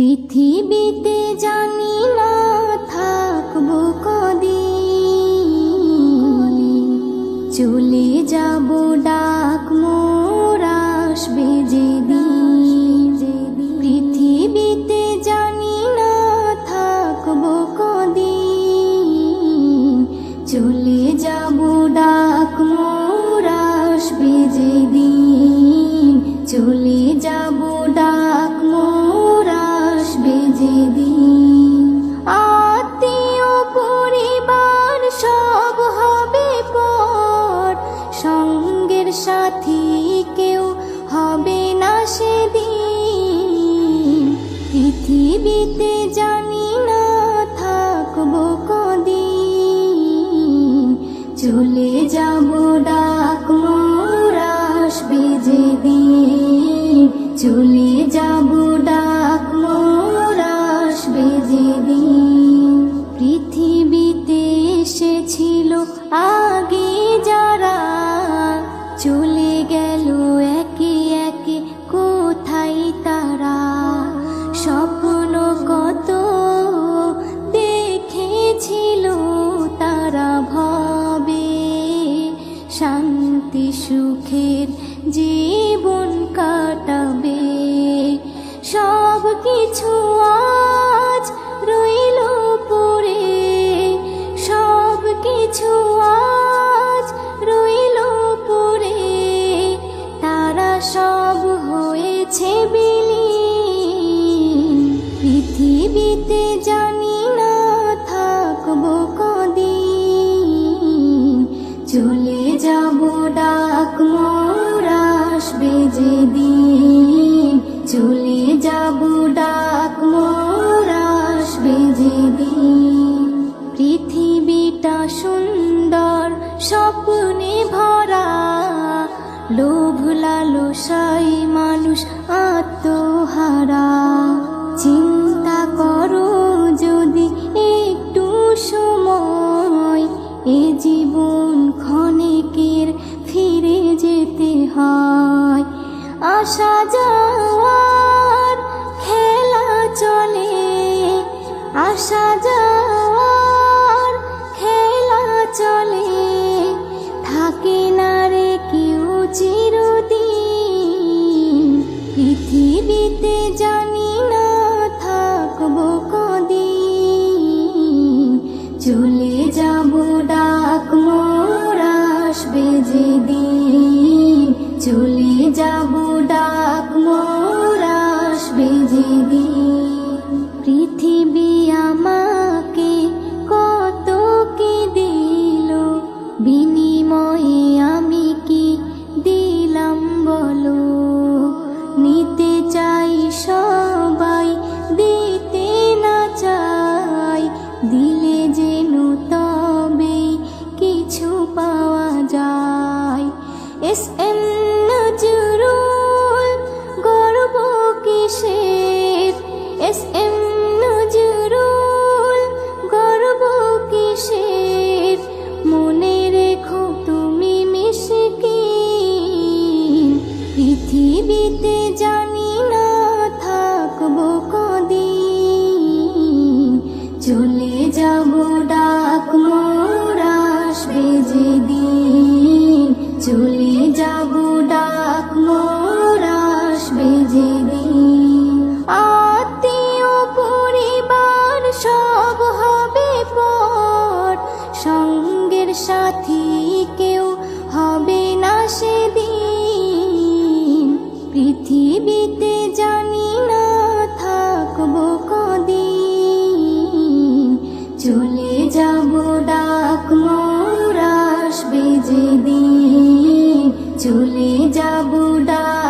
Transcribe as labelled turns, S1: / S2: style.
S1: পৃথিবীতে জানি না থাকব কদিন। চলে যাব ডাক মোর আসবে যেদিন। খুশিতে জানি না, থাকব কদিন। চলে যাব ডাক মোরাস বেজে দিন চলে যাব ডাক মোরাস বেজে দিন পৃথিবীতে এসেছিল আ সব আজ রইল পড়ে। সব কিছু আজ রইল পড়ে। তারা সব হয়েছে বিলীন। পৃথিবীতে জানি না থাকব কদিন। চলে যাব ডাক মোর আসবে যেদিন। স্বপ্নে ভরা, লোভ লালসাই মানুষ আত্মহারা। চিন্তা করো যদি একটু সময়, এ জীবন ক্ষণিকের ফিরে যেতে হয়। আসা যাওয়ার খেলা চলে আসা যাওয়ার পৃথিবীতে জানি না থাকব কদিন। চলে যাব ডাক মোর আসবে যেদিন। সাথী কেউ হবে না সেদিন। পৃথিবীতে জানি না থাকব কদিন। চলে যাব ডাক মোরাস বেজে দিন চলে যাব ডাক